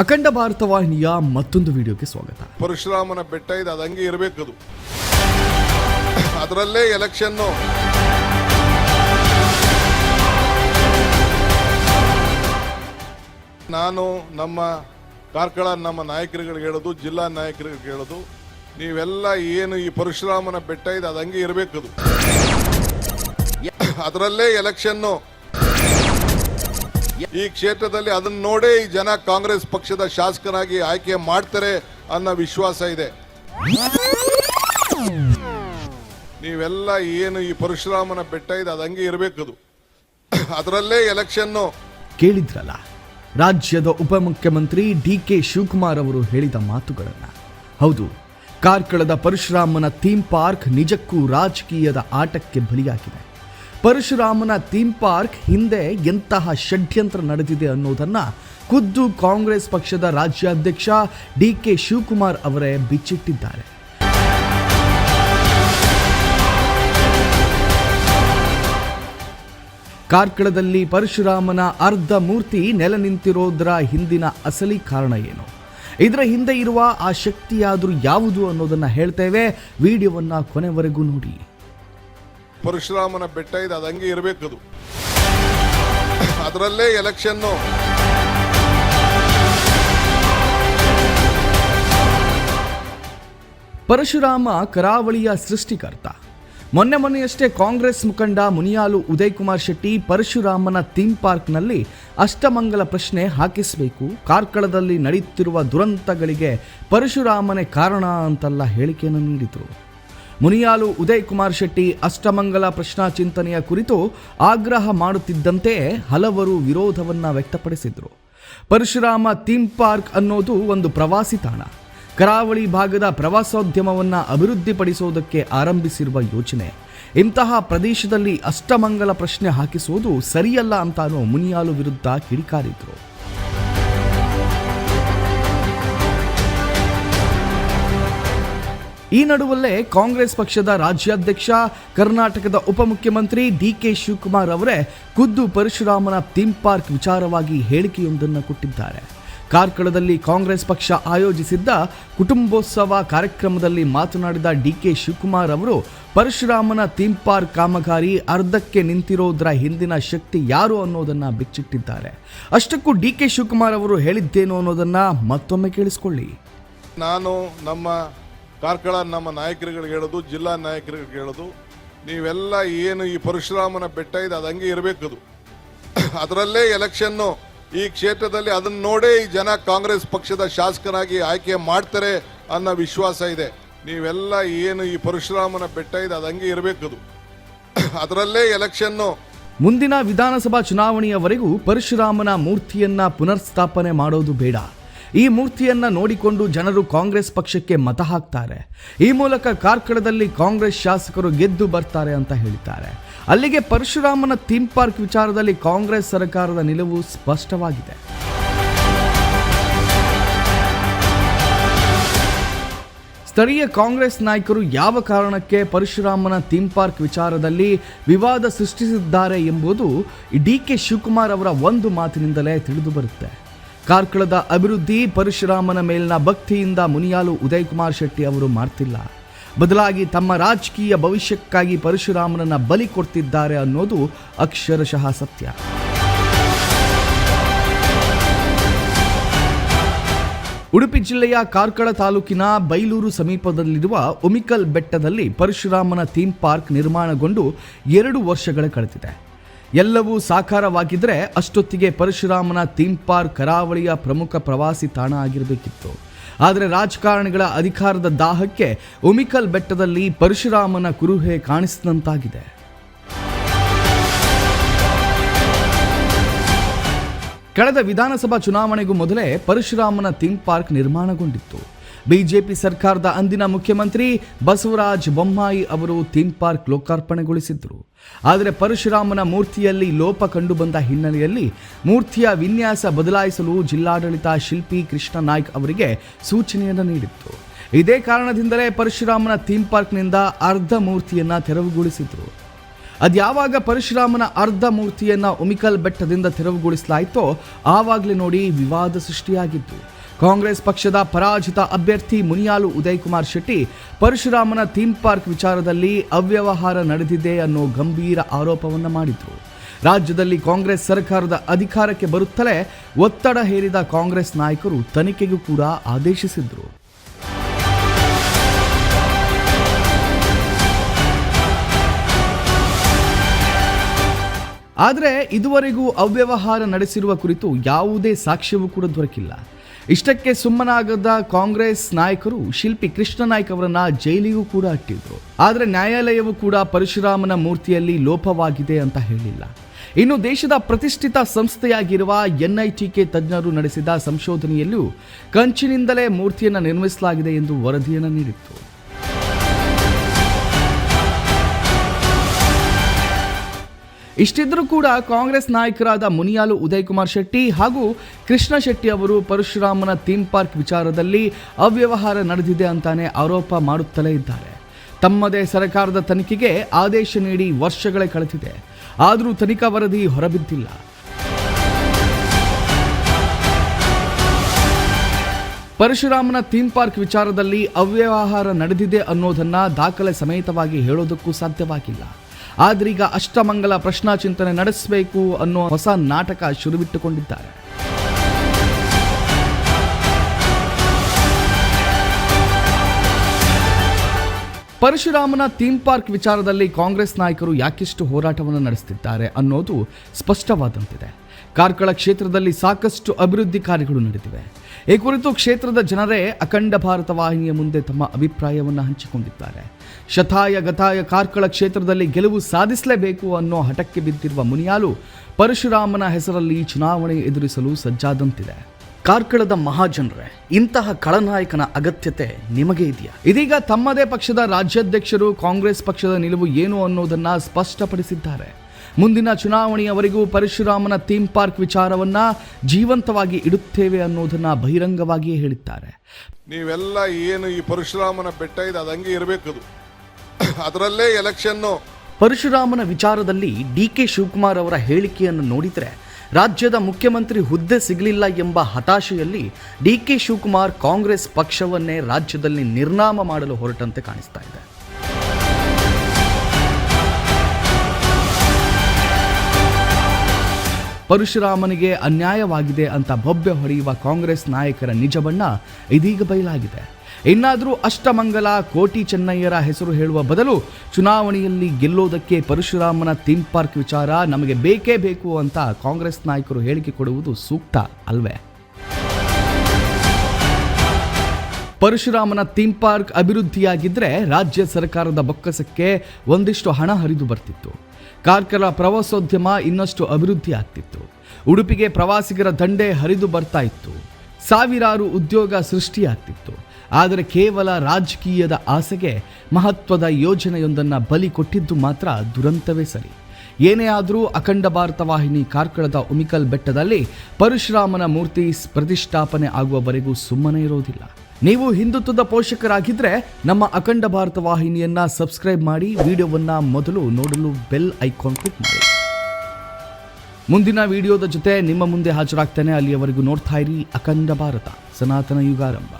ಅಖಂಡ ಭಾರತ ವಾಹಿನಿಯ ಮತ್ತೊಂದು ವಿಡಿಯೋಗೆ ಸ್ವಾಗತ. ಪರಶುರಾಮನ ಬೆಟ್ಟ ಇದೆ, ಅದು ಇರಬೇಕದು ಅದರಲ್ಲೇ ಎಲೆಕ್ಷನ್ನು. ನಾನು ನಮ್ಮ ಕಾರ್ಕಳ, ನಮ್ಮ ನಾಯಕರುಗಳಿಗೆ ಹೇಳೋದು, ಜಿಲ್ಲಾ ನಾಯಕರಿಗೆ ಹೇಳೋದು, ನೀವೆಲ್ಲ ಏನು ಈ ಪರಶುರಾಮನ ಬೆಟ್ಟ ಇದೆ, ಅದು ಇರಬೇಕದು ಅದರಲ್ಲೇ ಎಲೆಕ್ಷನ್ನು. ಈ ಕ್ಷೇತ್ರದಲ್ಲಿ ಅದನ್ನ ನೋಡೇ ಈ ಜನ ಕಾಂಗ್ರೆಸ್ ಪಕ್ಷದ ಶಾಸಕರಾಗಿ ಆಯ್ಕೆ ಮಾಡ್ತಾರೆ ಅನ್ನೋ ವಿಶ್ವಾಸ ಇದೆ. ನೀವೆಲ್ಲ ಏನು ಈ ಪರಶುರಾಮನ ಬೆಟ್ಟ ಇದೆ, ಅದು ಹಂಗೆ ಇರಬೇಕದು ಅದರಲ್ಲೇ ಎಲೆಕ್ಷನ್ನು ಕೇಳಿದ್ರಲ್ಲ, ರಾಜ್ಯದ ಉಪಮುಖ್ಯಮಂತ್ರಿ ಡಿ ಕೆ ಶಿವಕುಮಾರ್ ಅವರು ಹೇಳಿದ ಮಾತುಗಳನ್ನು. ಹೌದು, ಕಾರ್ಕಳದ ಪರಶುರಾಮನ ಥೀಮ್ ಪಾರ್ಕ್ ನಿಜಕ್ಕೂ ರಾಜಕೀಯದ ಆಟಕ್ಕೆ ಬಲಿಯಾಗಿದೆ. ಪರಶುರಾಮನ ಥೀಮ್ ಪಾರ್ಕ್ ಹಿಂದೆ ಎಂತಹ ಷಡ್ಯಂತ್ರ ನಡೆದಿದೆ ಅನ್ನೋದನ್ನು ಖುದ್ದು ಕಾಂಗ್ರೆಸ್ ಪಕ್ಷದ ರಾಜ್ಯಾಧ್ಯಕ್ಷ ಡಿ ಕೆ ಶಿವಕುಮಾರ್ ಅವರೇ ಬಿಚ್ಚಿಟ್ಟಿದ್ದಾರೆ. ಕಾರ್ಕಳದಲ್ಲಿ ಪರಶುರಾಮನ ಅರ್ಧ ಮೂರ್ತಿ ನೆಲೆ ನಿಂತಿರೋದ್ರ ಹಿಂದಿನ ಅಸಲಿ ಕಾರಣ ಏನು? ಇದರ ಹಿಂದೆ ಇರುವ ಆ ಶಕ್ತಿಯಾದರೂ ಯಾವುದು ಅನ್ನೋದನ್ನು ಹೇಳ್ತೇವೆ. ವಿಡಿಯೋವನ್ನು ಕೊನೆವರೆಗೂ ನೋಡಿ. ಪರಶುರಾಮನ ಬೆಟ್ಟ ಇದೆ, ಅದು ಇರಬೇಕು ಅದು. ಅದರಲ್ಲೇ ಎಲೆಕ್ಷನ್ನು ಪರಶುರಾಮ ಕರಾವಳಿಯ ಸೃಷ್ಟಿಕರ್ತ. ಮೊನ್ನೆ ಮೊನ್ನೆಯಷ್ಟೇ ಕಾಂಗ್ರೆಸ್ ಮುಖಂಡ ಮುನಿಯಾಲು ಉದಯ್ ಕುಮಾರ್ ಶೆಟ್ಟಿ ಪರಶುರಾಮನ ಥೀಮ್ ಪಾರ್ಕ್ನಲ್ಲಿ ಅಷ್ಟಮಂಗಲ ಪ್ರಶ್ನೆ ಹಾಕಿಸಬೇಕು, ಕಾರ್ಕಳದಲ್ಲಿ ನಡೆಯುತ್ತಿರುವ ದುರಂತಗಳಿಗೆ ಪರಶುರಾಮನೇ ಕಾರಣ ಅಂತೆಲ್ಲ ಹೇಳಿಕೆಯನ್ನು ನೀಡಿದರು. ಮುನಿಯಾಲು ಉದಯ್ ಕುಮಾರ್ ಶೆಟ್ಟಿ ಅಷ್ಟಮಂಗಲ ಪ್ರಶ್ನಾ ಚಿಂತನೆಯ ಕುರಿತು ಆಗ್ರಹ ಮಾಡುತ್ತಿದ್ದಂತೆ ಹಲವರು ವಿರೋಧವನ್ನು ವ್ಯಕ್ತಪಡಿಸಿದರು. ಪರಶುರಾಮ ಥೀಮ್ ಪಾರ್ಕ್ ಅನ್ನೋದು ಒಂದು ಪ್ರವಾಸಿ ತಾಣ. ಕರಾವಳಿ ಭಾಗದ ಪ್ರವಾಸೋದ್ಯಮವನ್ನು ಅಭಿವೃದ್ಧಿಪಡಿಸುವುದಕ್ಕೆ ಆರಂಭಿಸಿರುವ ಯೋಜನೆ ಇಂತಹ ಪ್ರದೇಶದಲ್ಲಿ ಅಷ್ಟಮಂಗಲ ಪ್ರಶ್ನೆ ಹಾಕಿಸುವುದು ಸರಿಯಲ್ಲ ಅಂತಾನು ಮುನಿಯಾಲು ವಿರುದ್ಧ ಕಿಡಿಕಾರಿದ್ರು. ಈ ನಡುವಲ್ಲೇ ಕಾಂಗ್ರೆಸ್ ಪಕ್ಷದ ರಾಜ್ಯಾಧ್ಯಕ್ಷ, ಕರ್ನಾಟಕದ ಉಪಮುಖ್ಯಮಂತ್ರಿ ಡಿ ಕೆ ಶಿವಕುಮಾರ್ ಅವರೇ ಖುದ್ದು ಪರಶುರಾಮನ ಥೀಮ್ ಪಾರ್ಕ್ ವಿಚಾರವಾಗಿ ಹೇಳಿಕೆಯೊಂದನ್ನು ಕೊಟ್ಟಿದ್ದಾರೆ. ಕಾರ್ಕಳದಲ್ಲಿ ಕಾಂಗ್ರೆಸ್ ಪಕ್ಷ ಆಯೋಜಿಸಿದ್ದ ಕುಟುಂಬೋತ್ಸವ ಕಾರ್ಯಕ್ರಮದಲ್ಲಿ ಮಾತನಾಡಿದ ಡಿ ಕೆ ಶಿವಕುಮಾರ್ ಅವರು, ಪರಶುರಾಮನ ಥೀಮ್ ಪಾರ್ಕ್ ಕಾಮಗಾರಿ ಅರ್ಧಕ್ಕೆ ನಿಂತಿರೋದ್ರ ಹಿಂದಿನ ಶಕ್ತಿ ಯಾರು ಅನ್ನೋದನ್ನು ಬಿಚ್ಚಿಟ್ಟಿದ್ದಾರೆ. ಅಷ್ಟಕ್ಕೂ ಡಿ ಕೆ ಶಿವಕುಮಾರ್ ಅವರು ಹೇಳಿದ್ದೇನು ಅನ್ನೋದನ್ನು ಮತ್ತೊಮ್ಮೆ ಕೇಳಿಸ್ಕೊಳ್ಳಿ. ನಾನು ನಮ್ಮ ಕಾರ್ಕಳ ನಮ್ಮ ನಾಯಕರುಗಳಿಗೆ ಹೇಳೋದು, ಜಿಲ್ಲಾ ನಾಯಕರಿಗೆ ಹೇಳೋದು. ನೀವೆಲ್ಲ ಏನು ಈ ಪರಶುರಾಮನ ಬೆಟ್ಟ ಇದೆ, ಅದು ಹಂಗೆ ಇರಬೇಕದು ಅದರಲ್ಲೇ ಎಲೆಕ್ಷನ್ನು ಈ ಕ್ಷೇತ್ರದಲ್ಲಿ ಅದನ್ನ ನೋಡೇ ಈ ಜನ ಕಾಂಗ್ರೆಸ್ ಪಕ್ಷದ ಶಾಸಕರಾಗಿ ಆಯ್ಕೆ ಮಾಡ್ತಾರೆ ಅನ್ನೋ ವಿಶ್ವಾಸ ಇದೆ. ನೀವೆಲ್ಲ ಏನು ಈ ಪರಶುರಾಮನ ಬೆಟ್ಟ ಇದೆ, ಅದು ಹಂಗೆ ಇರಬೇಕದು ಅದರಲ್ಲೇ ಎಲೆಕ್ಷನ್ನು ಮುಂದಿನ ವಿಧಾನಸಭಾ ಚುನಾವಣೆಯವರೆಗೂ ಪರಶುರಾಮನ ಮೂರ್ತಿಯನ್ನ ಪುನರ್ಸ್ಥಾಪನೆ ಮಾಡೋದು ಬೇಡ. ಈ ಮೂರ್ತಿಯನ್ನು ನೋಡಿಕೊಂಡು ಜನರು ಕಾಂಗ್ರೆಸ್ ಪಕ್ಷಕ್ಕೆ ಮತ ಹಾಕ್ತಾರೆ. ಈ ಮೂಲಕ ಕಾರ್ಕಳದಲ್ಲಿ ಕಾಂಗ್ರೆಸ್ ಶಾಸಕರು ಗೆದ್ದು ಬರ್ತಾರೆ ಅಂತ ಹೇಳಿದ್ದಾರೆ. ಅಲ್ಲಿಗೆ ಪರಶುರಾಮನ ಥೀಮ್ ಪಾರ್ಕ್ ವಿಚಾರದಲ್ಲಿ ಕಾಂಗ್ರೆಸ್ ಸರ್ಕಾರದ ನಿಲುವು ಸ್ಪಷ್ಟವಾಗಿದೆ. ಸ್ಥಳೀಯ ಕಾಂಗ್ರೆಸ್ ನಾಯಕರು ಯಾವ ಕಾರಣಕ್ಕೆ ಪರಶುರಾಮನ ಥೀಮ್ ಪಾರ್ಕ್ ವಿಚಾರದಲ್ಲಿ ವಿವಾದ ಸೃಷ್ಟಿಸಿದ್ದಾರೆ ಎಂಬುದು ಡಿ ಕೆ ಶಿವಕುಮಾರ್ ಅವರ ಒಂದು ಮಾತಿನಿಂದಲೇ ತಿಳಿದು ಬರುತ್ತೆ. ಕಾರ್ಕಳದ ಅಭಿವೃದ್ಧಿ ಪರಶುರಾಮನ ಮೇಲಿನ ಭಕ್ತಿಯಿಂದ ಮುನಿಯಾಲು ಉದಯ್ ಕುಮಾರ್ ಶೆಟ್ಟಿ ಅವರು ಮಾಡ್ತಿಲ್ಲ. ಬದಲಾಗಿ ತಮ್ಮ ರಾಜಕೀಯ ಭವಿಷ್ಯಕ್ಕಾಗಿ ಪರಶುರಾಮನನ್ನು ಬಲಿ ಕೊಡ್ತಿದ್ದಾರೆ ಅನ್ನೋದು ಅಕ್ಷರಶಃ ಸತ್ಯ. ಉಡುಪಿ ಜಿಲ್ಲೆಯ ಕಾರ್ಕಳ ತಾಲೂಕಿನ ಬೈಲೂರು ಸಮೀಪದಲ್ಲಿರುವ ಉಮಿಕಲ್ ಬೆಟ್ಟದಲ್ಲಿ ಪರಶುರಾಮನ ಥೀಮ್ ಪಾರ್ಕ್ ನಿರ್ಮಾಣಗೊಂಡು ಎರಡು ವರ್ಷಗಳ ಕಳೆದಿದೆ. ಎಲ್ಲವೂ ಸಾಕಾರವಾಗಿದ್ದರೆ ಅಷ್ಟೊತ್ತಿಗೆ ಪರಶುರಾಮನ ಥೀಮ್ ಪಾರ್ಕ್ ಕರಾವಳಿಯ ಪ್ರಮುಖ ಪ್ರವಾಸಿ ತಾಣ ಆಗಿರಬೇಕಿತ್ತು. ಆದರೆ ರಾಜಕಾರಣಿಗಳ ಅಧಿಕಾರದ ದಾಹಕ್ಕೆ ಉಮಿಕಲ್ ಬೆಟ್ಟದಲ್ಲಿ ಪರಶುರಾಮನ ಕುರುಹೆ ಕಾಣಿಸಿದಂತಾಗಿದೆ. ಕಳೆದ ವಿಧಾನಸಭಾ ಚುನಾವಣೆಗೂ ಮೊದಲೇ ಪರಶುರಾಮನ ಥೀಮ್ ಪಾರ್ಕ್ ನಿರ್ಮಾಣಗೊಂಡಿತ್ತು. ಬಿಜೆಪಿ ಸರ್ಕಾರದ ಅಂದಿನ ಮುಖ್ಯಮಂತ್ರಿ ಬಸವರಾಜ ಬೊಮ್ಮಾಯಿ ಅವರು ಥೀಮ್ ಪಾರ್ಕ್ ಲೋಕಾರ್ಪಣೆಗೊಳಿಸಿದ್ರು ಆದರೆ ಪರಶುರಾಮನ ಮೂರ್ತಿಯಲ್ಲಿ ಲೋಪ ಕಂಡುಬಂದ ಹಿನ್ನೆಲೆಯಲ್ಲಿ ಮೂರ್ತಿಯ ವಿನ್ಯಾಸ ಬದಲಾಯಿಸಲು ಜಿಲ್ಲಾಡಳಿತ ಶಿಲ್ಪಿ ಕೃಷ್ಣ ನಾಯ್ಕ್ ಅವರಿಗೆ ಸೂಚನೆಯನ್ನು ನೀಡಿತ್ತು. ಇದೇ ಕಾರಣದಿಂದಲೇ ಪರಶುರಾಮನ ಥೀಮ್ ಪಾರ್ಕ್ನಿಂದ ಅರ್ಧ ಮೂರ್ತಿಯನ್ನು ತೆರವುಗೊಳಿಸಿದ್ರು. ಅದ್ಯಾವಾಗ ಪರಶುರಾಮನ ಅರ್ಧ ಮೂರ್ತಿಯನ್ನು ಉಮಿಕಲ್ ಬೆಟ್ಟದಿಂದ ತೆರವುಗೊಳಿಸಲಾಯಿತೋ ಆವಾಗಲೇ ನೋಡಿ ವಿವಾದ ಸೃಷ್ಟಿಯಾಗಿತ್ತು. ಕಾಂಗ್ರೆಸ್ ಪಕ್ಷದ ಪರಾಜಿತ ಅಭ್ಯರ್ಥಿ ಮುನಿಯಾಲು ಉದಯ್ ಕುಮಾರ್ ಶೆಟ್ಟಿ ಪರಶುರಾಮನ ಥೀಮ್ ಪಾರ್ಕ್ ವಿಚಾರದಲ್ಲಿ ಅವ್ಯವಹಾರ ನಡೆದಿದೆ ಅನ್ನೋ ಗಂಭೀರ ಆರೋಪವನ್ನು ಮಾಡಿದರು. ರಾಜ್ಯದಲ್ಲಿ ಕಾಂಗ್ರೆಸ್ ಸರ್ಕಾರದ ಅಧಿಕಾರಕ್ಕೆ ಬರುತ್ತಲೇ ಒತ್ತಡ ಹೇರಿದ ಕಾಂಗ್ರೆಸ್ ನಾಯಕರು ತನಿಖೆಗೂ ಕೂಡ ಆದೇಶಿಸಿದ್ರು. ಆದರೆ ಇದುವರೆಗೂ ಅವ್ಯವಹಾರ ನಡೆಸಿರುವ ಕುರಿತು ಯಾವುದೇ ಸಾಕ್ಷ್ಯವೂ ಕೂಡ ದೊರಕಿಲ್ಲ. ಇಷ್ಟಕ್ಕೆ ಸುಮ್ಮನಾಗದ ಕಾಂಗ್ರೆಸ್ ನಾಯಕರು ಶಿಲ್ಪಿ ಕೃಷ್ಣ ನಾಯ್ಕ ಅವರನ್ನ ಜೈಲಿಗೂ ಕೂಡ ಅಟ್ಟಿದ್ರು ಆದರೆ ನ್ಯಾಯಾಲಯವು ಕೂಡ ಪರಶುರಾಮನ ಮೂರ್ತಿಯಲ್ಲಿ ಲೋಪವಾಗಿದೆ ಅಂತ ಹೇಳಿಲ್ಲ. ಇನ್ನು ದೇಶದ ಪ್ರತಿಷ್ಠಿತ ಸಂಸ್ಥೆಯಾಗಿರುವ ಎನ್ಐಟಿಕೆ ತಜ್ಞರು ನಡೆಸಿದ ಸಂಶೋಧನೆಯಲ್ಲೂ ಕಂಚಿನಿಂದಲೇ ಮೂರ್ತಿಯನ್ನು ನಿರ್ಮಿಸಲಾಗಿದೆ ಎಂದು ವರದಿಯನ್ನು ನೀಡಿತ್ತು. ಇಷ್ಟಿದ್ರೂ ಕೂಡ ಕಾಂಗ್ರೆಸ್ ನಾಯಕರಾದ ಮುನಿಯಾಲು ಉದಯ್ ಕುಮಾರ್ ಶೆಟ್ಟಿ ಹಾಗೂ ಕೃಷ್ಣ ಶೆಟ್ಟಿ ಅವರು ಪರಶುರಾಮನ ಥೀಮ್ ಪಾರ್ಕ್ ವಿಚಾರದಲ್ಲಿ ಅವ್ಯವಹಾರ ನಡೆದಿದೆ ಅಂತಾನೆ ಆರೋಪ ಮಾಡುತ್ತಲೇ ಇದ್ದಾರೆ. ತಮ್ಮದೇ ಸರ್ಕಾರದ ತನಿಖೆಗೆ ಆದೇಶ ನೀಡಿ ವರ್ಷಗಳೇ ಕಳೆದಿದೆ. ಆದರೂ ತನಿಖಾ ವರದಿ ಹೊರಬಿದ್ದಿಲ್ಲ. ಪರಶುರಾಮನ ಥೀಮ್ ಪಾರ್ಕ್ ವಿಚಾರದಲ್ಲಿ ಅವ್ಯವಹಾರ ನಡೆದಿದೆ ಅನ್ನೋದನ್ನ ದಾಖಲೆ ಸಮೇತವಾಗಿ ಹೇಳೋದಕ್ಕೂ ಸಾಧ್ಯವಾಗಿಲ್ಲ. ಆದ್ರೀಗ ಅಷ್ಟಮಂಗಲ ಪ್ರಶ್ನಾ ಚಿಂತನೆ ನಡೆಸಬೇಕು ಅನ್ನೋ ಹೊಸ ನಾಟಕ ಶುರುವಿಟ್ಟುಕೊಂಡಿದ್ದಾರೆ. ಪರಶುರಾಮನ ಥೀಮ್ ಪಾರ್ಕ್ ವಿಚಾರದಲ್ಲಿ ಕಾಂಗ್ರೆಸ್ ನಾಯಕರು ಯಾಕಿಷ್ಟು ಹೋರಾಟವನ್ನು ನಡೆಸುತ್ತಿದ್ದಾರೆ ಅನ್ನೋದು ಸ್ಪಷ್ಟವಾದಂತಿದೆ. ಕಾರ್ಕಳ ಕ್ಷೇತ್ರದಲ್ಲಿ ಸಾಕಷ್ಟು ಅಭಿವೃದ್ಧಿ ಕಾರ್ಯಗಳು ನಡೆದಿವೆ. ಈ ಕುರಿತು ಕ್ಷೇತ್ರದ ಜನರೇ ಅಖಂಡ ಭಾರತ ವಾಹಿನಿಯ ಮುಂದೆ ತಮ್ಮ ಅಭಿಪ್ರಾಯವನ್ನು ಹಂಚಿಕೊಂಡಿದ್ದಾರೆ. ಶತಾಯ ಗತಾಯ ಕಾರ್ಕಳ ಕ್ಷೇತ್ರದಲ್ಲಿ ಗೆಲುವು ಸಾಧಿಸಲೇಬೇಕು ಅನ್ನೋ ಹಠಕ್ಕೆ ಬಿದ್ದಿರುವ ಮುನಿಯಾಲು ಪರಶುರಾಮನ ಹೆಸರಲ್ಲಿ ಚುನಾವಣೆ ಎದುರಿಸಲು ಸಜ್ಜಾದಂತಿದೆ. ಕಾರ್ಕಳದ ಮಹಾಜನರೇ, ಇಂತಹ ಖಳನಾಯಕನ ಅಗತ್ಯತೆ ನಿಮಗೆ ಇದೆಯಾ? ಇದೀಗ ತಮ್ಮದೇ ಪಕ್ಷದ ರಾಜ್ಯಾಧ್ಯಕ್ಷರು ಕಾಂಗ್ರೆಸ್ ಪಕ್ಷದ ನಿಲುವು ಏನು ಅನ್ನೋದನ್ನ ಸ್ಪಷ್ಟಪಡಿಸಿದ್ದಾರೆ. ಮುಂದಿನ ಚುನಾವಣೆಯವರೆಗೂ ಪರಶುರಾಮನ ಥೀಮ್ ಪಾರ್ಕ್ ವಿಚಾರವನ್ನ ಜೀವಂತವಾಗಿ ಇಡುತ್ತೇವೆ ಅನ್ನೋದನ್ನ ಬಹಿರಂಗವಾಗಿಯೇ ಹೇಳಿದ್ದಾರೆ. ನೀವೆಲ್ಲ ಏನು ಈ ಪರಶುರಾಮನ ಬೆಟ್ಟ ಇದೆ ಅದು ಹಂಗೆ ಇರಬೇಕದು ಅದರಲ್ಲೇ ಎಲೆಕ್ಷನ್ನು. ಪರಶುರಾಮನ ವಿಚಾರದಲ್ಲಿ ಡಿ ಕೆ ಶಿವಕುಮಾರ್ ಅವರ ಹೇಳಿಕೆಯನ್ನು ನೋಡಿದರೆ ರಾಜ್ಯದ ಮುಖ್ಯಮಂತ್ರಿ ಹುದ್ದೆ ಸಿಗಲಿಲ್ಲ ಎಂಬ ಹತಾಶೆಯಲ್ಲಿ ಡಿ ಕೆ ಶಿವಕುಮಾರ್ ಕಾಂಗ್ರೆಸ್ ಪಕ್ಷವನ್ನೇ ರಾಜ್ಯದಲ್ಲಿ ನಿರ್ನಾಮ ಮಾಡಲು ಹೊರಟಂತೆ ಕಾಣಿಸ್ತಾ ಇದೆ. ಪರಶುರಾಮನಿಗೆ ಅನ್ಯಾಯವಾಗಿದೆ ಅಂತ ಬೊಬ್ಬೆ ಹೊಡೆಯುವ ಕಾಂಗ್ರೆಸ್ ನಾಯಕರ ನಿಜ ಬಣ್ಣ ಇದೀಗ ಬಯಲಾಗಿದೆ. ಇನ್ನಾದರೂ ಅಷ್ಟಮಂಗಲ ಕೋಟಿ ಚೆನ್ನಯ್ಯರ ಹೆಸರು ಹೇಳುವ ಬದಲು ಚುನಾವಣೆಯಲ್ಲಿ ಗೆಲ್ಲೋದಕ್ಕೆ ಪರಶುರಾಮನ ಥೀಮ್ ಪಾರ್ಕ್ ವಿಚಾರ ನಮಗೆ ಬೇಕೇ ಬೇಕು ಅಂತ ಕಾಂಗ್ರೆಸ್ ನಾಯಕರು ಹೇಳಿಕೆ ಕೊಡುವುದು ಸೂಕ್ತ ಅಲ್ವೇ? ಪರಶುರಾಮನ ಥೀಮ್ ಪಾರ್ಕ್ ಅಭಿವೃದ್ಧಿಯಾಗಿದ್ದರೆ ರಾಜ್ಯ ಸರ್ಕಾರದ ಬೊಕ್ಕಸಕ್ಕೆ ಒಂದಿಷ್ಟು ಹಣ ಹರಿದು ಬರ್ತಿತ್ತು. ಕಾರ್ಕಳ ಪ್ರವಾಸೋದ್ಯಮ ಇನ್ನಷ್ಟು ಅಭಿವೃದ್ಧಿ ಆಗ್ತಿತ್ತು ಉಡುಪಿಗೆ ಪ್ರವಾಸಿಗರ ದಂಡೆ ಹರಿದು ಬರ್ತಾ ಇತ್ತು. ಸಾವಿರಾರು ಉದ್ಯೋಗ ಸೃಷ್ಟಿಯಾಗ್ತಿತ್ತು. ಆದರೆ ಕೇವಲ ರಾಜಕೀಯದ ಆಸೆಗೆ ಮಹತ್ವದ ಯೋಜನೆಯೊಂದನ್ನು ಬಲಿ ಕೊಟ್ಟಿದ್ದು ಮಾತ್ರ ದುರಂತವೇ ಸರಿ. ಏನೇ ಆದರೂ ಅಖಂಡ ಭಾರತ ವಾಹಿನಿ ಕಾರ್ಕಳದ ಉಮಿಕಲ್ ಬೆಟ್ಟದಲ್ಲಿ ಪರಶುರಾಮನ ಮೂರ್ತಿ ಪ್ರತಿಷ್ಠಾಪನೆ ಆಗುವವರೆಗೂ ಸುಮ್ಮನೆ ಇರೋದಿಲ್ಲ. ನೀವು ಹಿಂದುತ್ವದ ಪೋಷಕರಾಗಿದ್ದರೆ ನಮ್ಮ ಅಖಂಡ ಭಾರತ ವಾಹಿನಿಯನ್ನ ಸಬ್ಸ್ಕ್ರೈಬ್ ಮಾಡಿ ವಿಡಿಯೋವನ್ನ ಮೊದಲು ನೋಡಲು ಬೆಲ್ ಐಕಾನ್ ಕ್ಲಿಕ್ ಮಾಡಿ. ಮುಂದಿನ ವಿಡಿಯೋದ ಜೊತೆ ನಿಮ್ಮ ಮುಂದೆ ಹಾಜರಾಗ್ತೇನೆ. ಅಲ್ಲಿಯವರೆಗೂ ನೋಡ್ತಾ ಇರಿ ಅಖಂಡ ಭಾರತ, ಸನಾತನ ಯುಗಾರಂಭ.